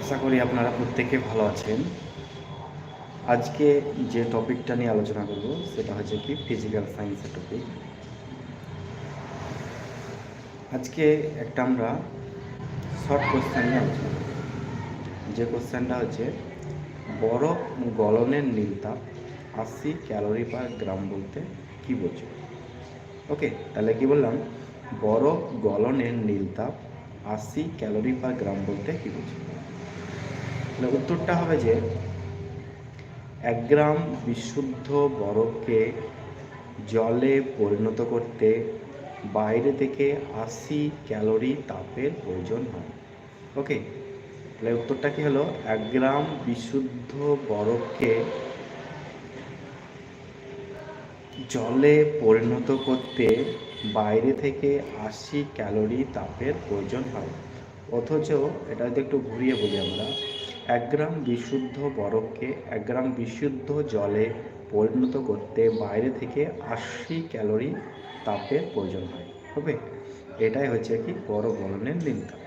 আশা করি আপনারা প্রত্যেকে ভালো আছেন। আজকে যে টপিকটা নিয়ে আলোচনা করব, সেটা হচ্ছে কি ফিজিক্যাল সায়েন্সের টপিক আজকে একটা আমরা শর্ট কোশ্চেন নিয়ে আলোচনা করব। যে কোশ্চেনটা হচ্ছে, বরফ গলনের নীলতাপ আশি ক্যালোরি পার গ্রাম বলতে কি বোঝো? ওকে, তাহলে কি বললাম? বরফ গলনের নীলতাপ আশি ক্যালোরি পার গ্রাম বলতে কি বোঝো? তাহলে উত্তরটা হবে যে এক গ্রাম বিশুদ্ধ বরফকে জলে পরিণত করতে বাইরে থেকে আশি ক্যালোরি তাপের প্রয়োজন হয়। ওকে? তাহলে উত্তরটা কি হলো? এক গ্রাম বিশুদ্ধ বরফকে জলে পরিণত করতে বাইরে থেকে আশি ক্যালোরি তাপের প্রয়োজন হয়। অথচ এটা একটু ঘুরিয়ে বলি আমরা। এক গ্রাম বিশুদ্ধ বরফকে এক গ্রাম বিশুদ্ধ জলে পরিণত করতে বাইরে থেকে আশি ক্যালোরি তাপের প্রয়োজন হয় ওকে এটাই হচ্ছে কি বরফ গলনের নীলতাপ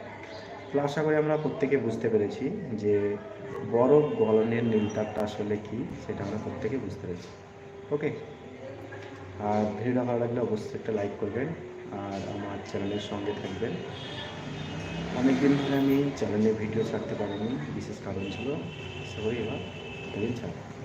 তো আশা করি আমরা প্রত্যেকে বুঝতে পেরেছি যে বরফ গলনের নীলতাপটা আসলে কি, সেটা আমরা প্রত্যেকে বুঝতে পেরেছি, ওকে? আর ভিডিওটা ভালো লাগলে অবশ্যই একটা লাইক করবেন, আর আমার চ্যানেলের সঙ্গে থাকবেন। অনেকদিন ধরে আমি চ্যানেলে ভিডিও ছাড়তে পারিনি বিশেষ কারণ ছিল আশা করি এবার ছাড়ব